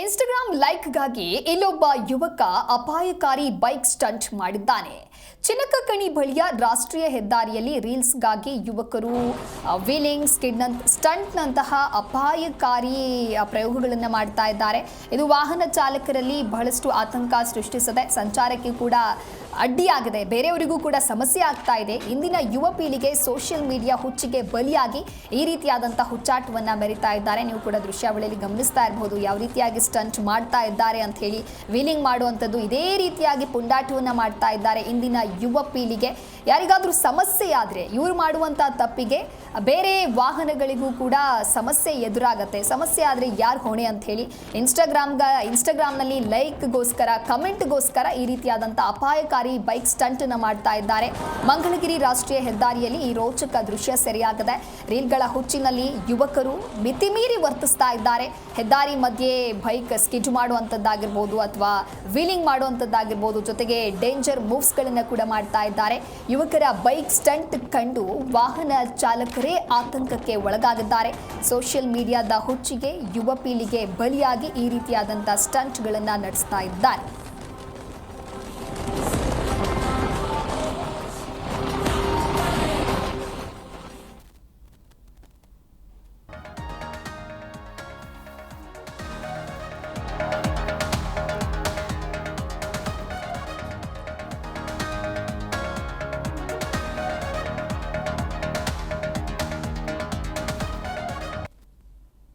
Instagram ಲೈಕ್ಗಾಗಿ ಇಲ್ಲೊಬ್ಬ ಯುವಕ ಅಪಾಯಕಾರಿ ಬೈಕ್ ಸ್ಟಂಟ್ ಮಾಡಿದ್ದಾನೆ. ಚಿನ್ನಕಕಣಿ ಬಳಿಯ ರಾಷ್ಟ್ರೀಯ ಹೆದ್ದಾರಿಯಲ್ಲಿ ರೀಲ್ಸ್ಗಾಗಿ ಯುವಕರು ವೀಲಿಂಗ್ ಸ್ಕಿಡ್ ಸ್ಟಂಟ್ನಂತಹ ಅಪಾಯಕಾರಿ ಪ್ರಯೋಗಗಳನ್ನು ಮಾಡ್ತಾ ಇದ್ದಾರೆ. ಇದು ವಾಹನ ಚಾಲಕರಲ್ಲಿ ಬಹಳಷ್ಟು ಆತಂಕ ಸೃಷ್ಟಿಸದೆ ಸಂಚಾರಕ್ಕೆ ಕೂಡ ಅಡ್ಡಿಯಾಗಿದೆ. ಬೇರೆಯವರಿಗೂ ಕೂಡ ಸಮಸ್ಯೆ ಆಗ್ತಾ ಇದೆ. ಇಂದಿನ ಯುವ ಪೀಳಿಗೆ ಸೋಷಿಯಲ್ ಮೀಡಿಯಾ ಹುಚ್ಚಿಗೆ ಬಲಿಯಾಗಿ ಈ ರೀತಿಯಾದಂತಹ ಹುಚ್ಚಾಟವನ್ನ ಮೆರಿತಾ ಇದ್ದಾರೆ. ನೀವು ಕೂಡ ದೃಶ್ಯಾವಳಿಯಲ್ಲಿ ಗಮನಿಸ್ತಾ ಇರಬಹುದು ಯಾವ ರೀತಿಯಾಗಿ ಸ್ಟಂಟ್ ಮಾಡ್ತಾ ಇದ್ದಾರೆ ಅಂತ ಹೇಳಿ ವೀಲಿಂಗ್ ಮಾಡುವಂಥದ್ದು ಇದೇ ರೀತಿಯಾಗಿ ಪುಂಡಾಟವನ್ನ ಮಾಡ್ತಾ ಇದ್ದಾರೆ ಇಂದಿನ ಯುವ ಪೀಳಿಗೆ. ಯಾರಿಗಾದ್ರೂ ಸಮಸ್ಯೆ ಆದ್ರೆ ಇವ್ರು ಮಾಡುವಂತಹ ತಪ್ಪಿಗೆ ಬೇರೆ ವಾಹನಗಳಿಗೂ ಕೂಡ ಸಮಸ್ಯೆ ಎದುರಾಗತ್ತೆ. ಸಮಸ್ಯೆ ಆದ್ರೆ ಯಾರು ಹೊಣೆ ಅಂತ ಹೇಳಿ ಇನ್ಸ್ಟಾಗ್ರಾಮ್ಗ ಇನ್ಸ್ಟಾಗ್ರಾಮ್ನಲ್ಲಿ ಲೈಕ್ಗೋಸ್ಕರ ಕಮೆಂಟ್ಗೋಸ್ಕರ ಈ ರೀತಿಯಾದಂತಹ ಅಪಾಯಕಾರಿ ಬೈಕ್ ಸ್ಟಂಟನ್ನು ಮಾಡ್ತಾ ಇದ್ದಾರೆ. ಮಂಗಳಗಿರಿ ರಾಷ್ಟ್ರೀಯ ಹೆದ್ದಾರಿಯಲ್ಲಿ ಈ ರೋಚಕ ದೃಶ್ಯ ಸೆರೆಯಾಗಿದೆ. ರೀಲ್ಗಳ ಹುಚ್ಚಿನಲ್ಲಿ ಯುವಕರು ಮಿತಿಮೀರಿ ವರ್ತಿಸ್ತಾ ಇದ್ದಾರೆ. ಹೆದ್ದಾರಿ ಮಧ್ಯೆ ಬೈಕ್ ಸ್ಕಿಡ್ ಮಾಡುವಂಥದ್ದಾಗಿರ್ಬೋದು ಅಥವಾ ವೀಲಿಂಗ್ ಮಾಡುವಂಥದ್ದಾಗಿರ್ಬೋದು ಜೊತೆಗೆ ಡೇಂಜರ್ ಮೂವ್ಸ್ಗಳನ್ನು ಕೂಡ ಮಾಡ್ತಾ ಇದ್ದಾರೆ. ಯುವಕರ ಬೈಕ್ ಸ್ಟಂಟ್ ಕಂಡು ವಾಹನ ಚಾಲಕರೇ ಆತಂಕಕ್ಕೆ ಒಳಗಾಗಿದ್ದಾರೆ. ಸೋಷಿಯಲ್ ಮೀಡಿಯಾದ ಹುಚ್ಚಿಗೆ ಯುವ ಪೀಳಿಗೆ ಬಲಿಯಾಗಿ ಈ ರೀತಿಯಾದಂಥ ಸ್ಟಂಟ್ಗಳನ್ನು ನಡೆಸ್ತಾ ಇದ್ದಾರೆ.